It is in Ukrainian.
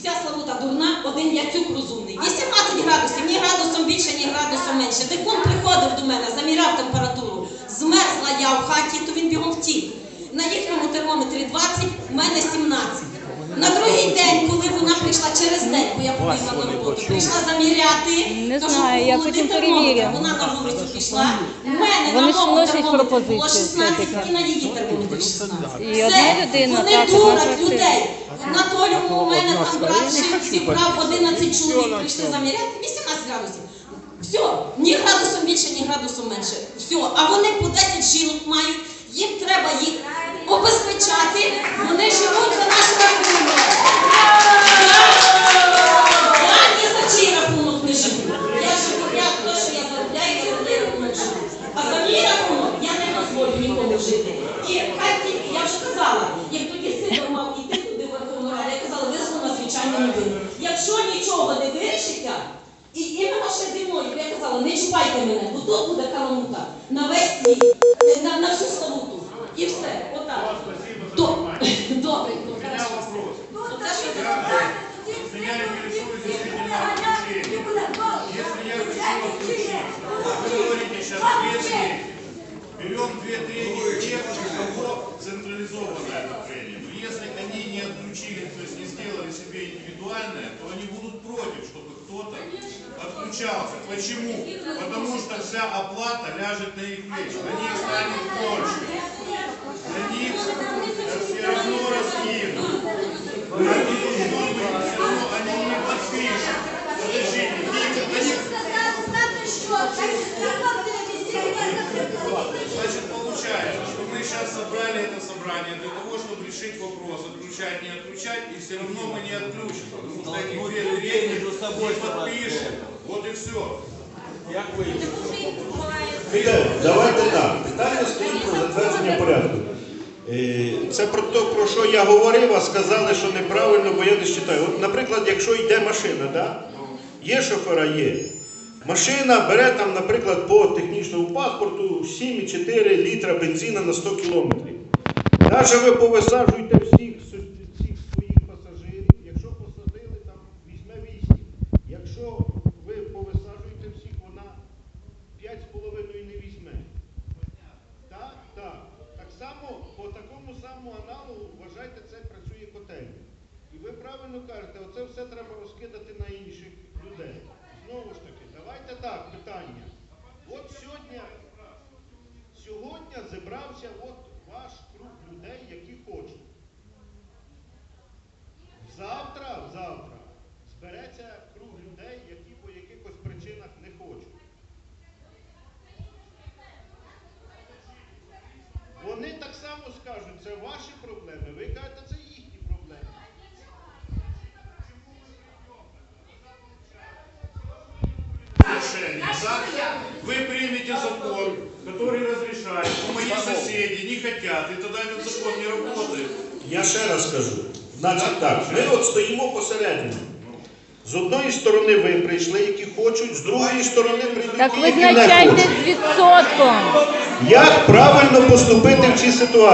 Вся Славута дурна, один яцюк розумний. 18 градусів, ні градусом більше, ні градусом менше. Дикун приходив до мене, заміряв температуру. Змерзла я в хаті, то він бігом втік. На їхньому термометрі 20, в мене 17. На другий день, коли вона прийшла через день, бо я побігла на роботу, прийшла заміряти. Не знаю, я потім термометр». перевірю. Вона пішла. У мене Вони на вносять термометрі було пропозицію 16 все-таки. і на її термометрі 16. І одна людина, вони так, дурять квартира. людей. На Толю у мене там брат жив, зібрав 11 чоловік, прийшли заміряти, 18 градусів. Все, ні градусом більше, ні градусом менше. Все, а вони по 10 жінок мають, їм треба їх обезпечати, вони живуть за наш рахунок. Я ні за чий рахунок не живу. Я живу, я то, що я заробляю, я за мій рахунок живу. А за мій рахунок я не дозволю нікому жити. І хай вже казала, як тоді син мав іти туди в Верховну Раду, я казала, визву на звичайну новину. Якщо нічого не вирішиться, і іменно ще зі мною, я казала, не чіпайте мене, бо тут буде каламута на весь на, на всю славуту. І все, отак. До- Добре, ну, хорошо. Оце, що я отключили, то есть не сделали себе индивидуальное, то они будут против, чтобы кто-то отключался. Почему? Потому что вся оплата ляжет на их плечи. На них станет больше. На них все равно раскинут. Они должны быть, все равно они не подпишут. Подождите, Вика, да не Значит, получается, сейчас собрали это собрание для того, чтобы решить вопрос, отключать, не отключать, и все равно мы не отключим, потому что эти две трети не подпишем. Вот и все. Вітаю, давайте так. Питання стоїть про затвердження порядку. Е, Це про те, про що я говорив, а сказали, що неправильно, бо я не читаю. От, наприклад, якщо йде машина, да? є шофера, є. Машина бере там, наприклад, по технічному паспорту 7,4 літра бензина на 100 кілометрів. Навіть ви повисаджуєте всіх, всіх своїх пасажирів, якщо посадили, там візьме 8. Якщо ви повисаджуєте всіх, вона 5,5 не візьме. Так, так. Так само, по такому самому аналогу, вважайте, це працює котельня. І ви правильно кажете, оце все треба розкидати на інших людей. Знову ж таки, давайте так, питання. От сьогодні, сьогодні зібрався от ваш круг людей, які хочуть. Завтра, завтра збереться круг людей, які по якихось причинах не хочуть. Вони так само скажуть, це ваші проблеми. Ви кажете, решение. Завтра вы примете закон, который разрешает, но мои соседи не хотят, и тогда этот закон не работает. Я ще раз кажу. Значить так, ми от стоїмо посередині. З одної сторони ви прийшли, які хочуть, з другої сторони прийдуть, Так ті, які не визначайте хочуть. з відсотком. Як правильно поступити в цій ситуації?